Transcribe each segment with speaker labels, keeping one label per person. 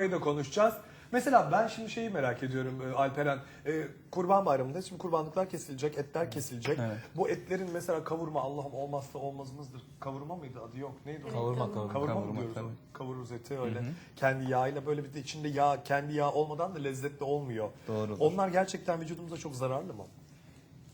Speaker 1: da konuşacağız. Mesela ben şimdi şeyi merak ediyorum e, Alperen. E, Kurban Bayramı'nda şimdi kurbanlıklar kesilecek, etler kesilecek.
Speaker 2: Evet.
Speaker 1: Bu etlerin mesela kavurma Allah'ım olmazsa olmazımızdır. Kavurma mıydı adı yok neydi o?
Speaker 2: Kavurma, kavurma.
Speaker 1: Kavurma, mı
Speaker 2: Kavurma,
Speaker 1: diyoruz
Speaker 2: tabii.
Speaker 1: Kavururuz eti öyle. Kendi yağıyla böyle bir de içinde yağ, kendi yağ olmadan da lezzetli olmuyor.
Speaker 2: Doğrudur.
Speaker 1: Onlar gerçekten vücudumuza çok zararlı mı?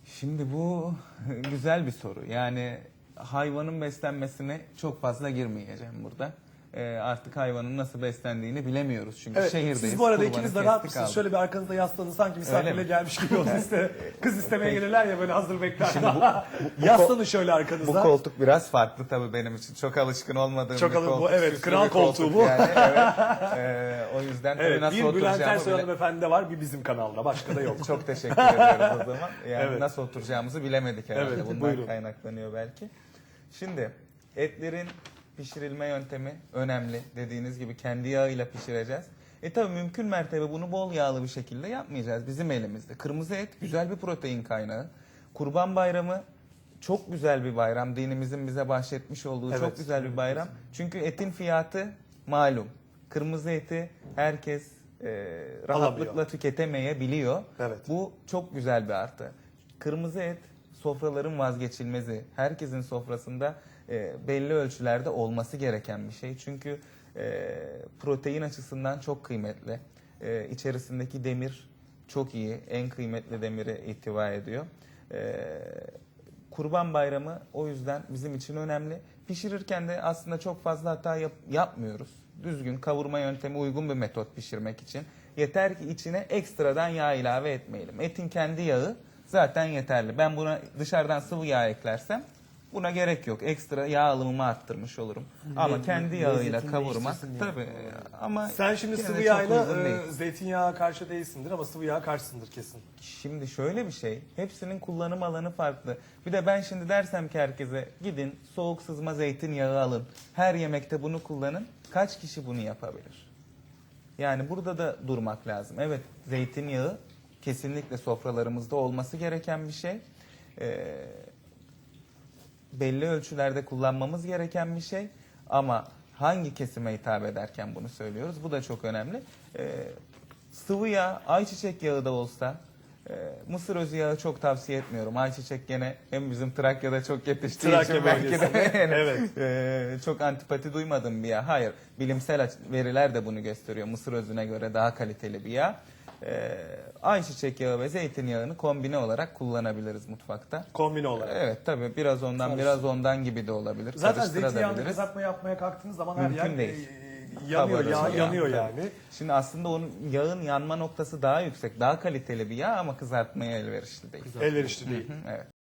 Speaker 2: Şimdi bu güzel bir soru. Yani hayvanın beslenmesine çok fazla girmeyeceğim burada. Ee, artık hayvanın nasıl beslendiğini bilemiyoruz çünkü
Speaker 1: Evet,
Speaker 2: şehirdeyiz.
Speaker 1: siz bu arada
Speaker 2: kurbanı
Speaker 1: ikiniz de rahat
Speaker 2: kestik
Speaker 1: mısınız?
Speaker 2: aldık.
Speaker 1: Şöyle bir arkanızda yaslanın sanki misafirle
Speaker 2: mi?
Speaker 1: gelmiş gibi olun. İşte kız istemeye gelirler ya böyle hazır bekler.
Speaker 2: bu
Speaker 1: Yaslanın şöyle
Speaker 2: Bu
Speaker 1: arkanıza.
Speaker 2: koltuk biraz farklı tabii benim için. Çok alışkın olmadığım
Speaker 1: Çok
Speaker 2: bir
Speaker 1: alın- bu,
Speaker 2: koltuk.
Speaker 1: evet,
Speaker 2: Süslü
Speaker 1: kral
Speaker 2: bir
Speaker 1: koltuğu bu.
Speaker 2: Yani, evet. Ee, o yüzden tabii
Speaker 1: Evet,
Speaker 2: nasıl
Speaker 1: bir Bülent
Speaker 2: oturacağımı
Speaker 1: Ersoy
Speaker 2: bile...
Speaker 1: hanımefendi de var, bir bizim kanalda. Başka da yok.
Speaker 2: Çok teşekkür ediyoruz o zaman. Yani
Speaker 1: Evet.
Speaker 2: nasıl oturacağımızı bilemedik herhalde.
Speaker 1: Evet,
Speaker 2: Bundan
Speaker 1: buyurun.
Speaker 2: kaynaklanıyor belki. Şimdi etlerin pişirilme yöntemi önemli. Dediğiniz gibi kendi yağıyla pişireceğiz. E tabi mümkün mertebe bunu bol yağlı bir şekilde yapmayacağız bizim elimizde. Kırmızı et güzel bir protein kaynağı. Kurban bayramı çok güzel bir bayram. Dinimizin bize bahşetmiş olduğu
Speaker 1: Evet.
Speaker 2: çok güzel bir bayram. Çünkü etin fiyatı malum. Kırmızı eti herkes e, rahatlıkla
Speaker 1: Alamıyor.
Speaker 2: tüketemeyebiliyor.
Speaker 1: Evet.
Speaker 2: Bu çok güzel bir artı. Kırmızı et sofraların vazgeçilmezi. Herkesin sofrasında e, belli ölçülerde olması gereken bir şey. Çünkü e, protein açısından çok kıymetli. E, içerisindeki demir çok iyi. En kıymetli demiri ihtiva ediyor. E, Kurban Bayramı o yüzden bizim için önemli. Pişirirken de aslında çok fazla hata yap- yapmıyoruz. Düzgün kavurma yöntemi uygun bir metot pişirmek için. Yeter ki içine ekstradan yağ ilave etmeyelim. Etin kendi yağı zaten yeterli. Ben buna dışarıdan sıvı yağ eklersem buna gerek yok. Ekstra yağ alımımı arttırmış olurum. Ama kendi yağıyla
Speaker 1: lezzetini
Speaker 2: kavurmak
Speaker 1: değiştirsin diye.
Speaker 2: tabii ama
Speaker 1: Sen şimdi
Speaker 2: yine de
Speaker 1: sıvı
Speaker 2: çok
Speaker 1: yağyla
Speaker 2: uygun değil.
Speaker 1: e, zeytinyağı karşı değilsindir ama sıvı yağ karşısındır kesin.
Speaker 2: Şimdi şöyle bir şey, hepsinin kullanım alanı farklı. Bir de ben şimdi dersem ki herkese gidin soğuk sızma zeytinyağı alın. Her yemekte bunu kullanın. Kaç kişi bunu yapabilir? Yani burada da durmak lazım. Evet zeytinyağı kesinlikle sofralarımızda olması gereken bir şey. Ee, belli ölçülerde kullanmamız gereken bir şey. Ama hangi kesime hitap ederken bunu söylüyoruz? Bu da çok önemli. Ee, sıvı yağ, ayçiçek yağı da olsa, e, mısır özü yağı çok tavsiye etmiyorum. Ayçiçek gene hem bizim Trakya'da çok yetiştiği
Speaker 1: Trakya
Speaker 2: için belki de yani,
Speaker 1: evet.
Speaker 2: e, çok antipati duymadım bir yağ. Hayır, bilimsel veriler de bunu gösteriyor. Mısır özüne göre daha kaliteli bir yağ. Ee, ayçiçek yağı ve zeytinyağını kombine olarak kullanabiliriz mutfakta.
Speaker 1: Kombine olarak.
Speaker 2: Evet tabii biraz ondan
Speaker 1: Karıştır.
Speaker 2: biraz ondan gibi de olabilir.
Speaker 1: Zaten
Speaker 2: Karıştırabiliriz.
Speaker 1: kızartma yapmaya kalktığınız zaman her
Speaker 2: Mümkün
Speaker 1: yer
Speaker 2: değil.
Speaker 1: e, yanıyor,
Speaker 2: yağ,
Speaker 1: yanıyor
Speaker 2: tabii.
Speaker 1: yani.
Speaker 2: Şimdi aslında onun yağın yanma noktası daha yüksek, daha kaliteli bir yağ ama kızartmaya elverişli değil.
Speaker 1: Elverişli değil.
Speaker 2: Hı, Evet.